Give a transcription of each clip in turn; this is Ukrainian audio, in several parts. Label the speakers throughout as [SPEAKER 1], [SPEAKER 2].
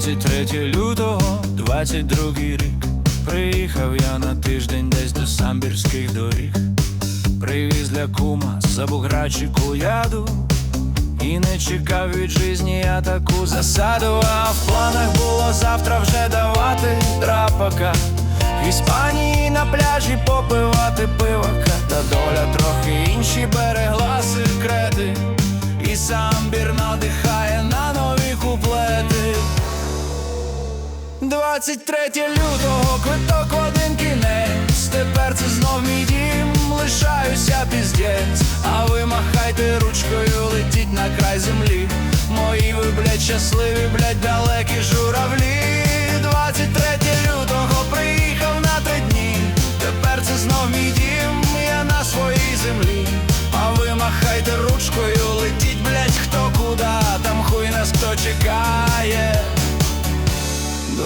[SPEAKER 1] 23 лютого, 22 рік. Приїхав я на тиждень десь до самбірських доріг. Привіз для кума забуграчику яду. І не чекав від жизні я таку засаду, а в планах було завтра вже давати драпака. В Іспанії на пляжі попивати пивака, та доля трохи інші берегла 23 лютого квиток в один кінець. Тепер це знов мій дім, лишаюся піздець. А ви махайте ручкою, летіть на край землі. Мої ви, блядь, щасливі, блядь, далекі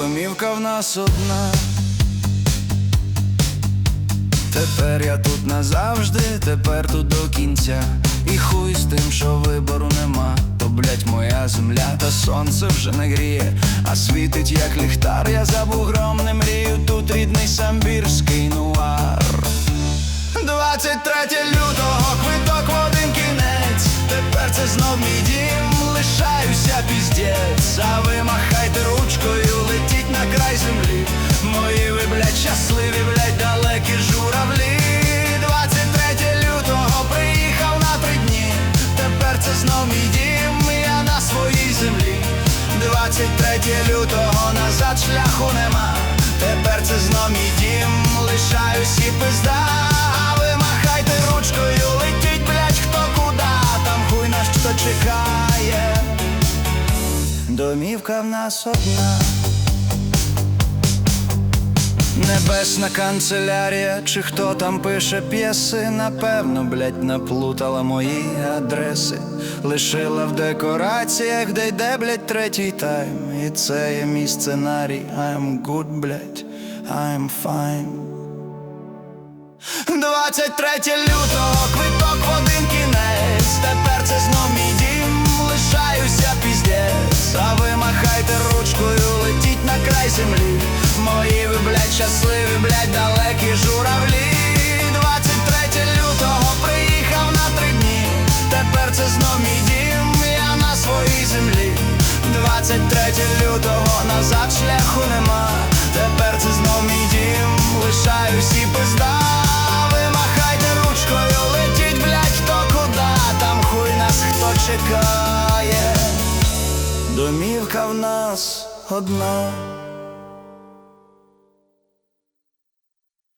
[SPEAKER 1] Домівка в нас одна. Тепер я тут назавжди, тепер тут до кінця. І хуй з тим, що вибору нема. То, блять, моя земля, та сонце вже не гріє, а світить як ліхтар. Я за бугром не мрію, тут рідний самбірський нуар. 23 лютого квиток в один кінець. Тепер це знов мій дім, 23 лютого назад шляху нема. Тепер це знов мій дім, лишаюсь і пизда. А ви махайте ручкою, летіть, блять, хто куда, там хуй нас що чекає. Домівка в нас одна. Небесна канцелярія, чи хто там пише п'єси, напевно, блять, наплутала мої адреси, лишила в декораціях, де йде, блять, третій тайм. І це є мій сценарій. I'm good, блять, I'm fine. 23 лютого квиток в один кінець. Тепер це знов мій дім, лишаюся піздець. А ви махайте ручкою, летіть на край землі. Мої ви, блядь, щасливі, блядь, далекі журавлі. 23 лютого приїхав на три дні. Тепер це знов мій дім, я на своїй землі. 23 лютого назад шляху нема. Тепер це знов мій дім, лишаюсь і пизда. Ви махайте ручкою, летіть, блядь, хто куда, там хуй нас хто чекає. Домівка в нас одна.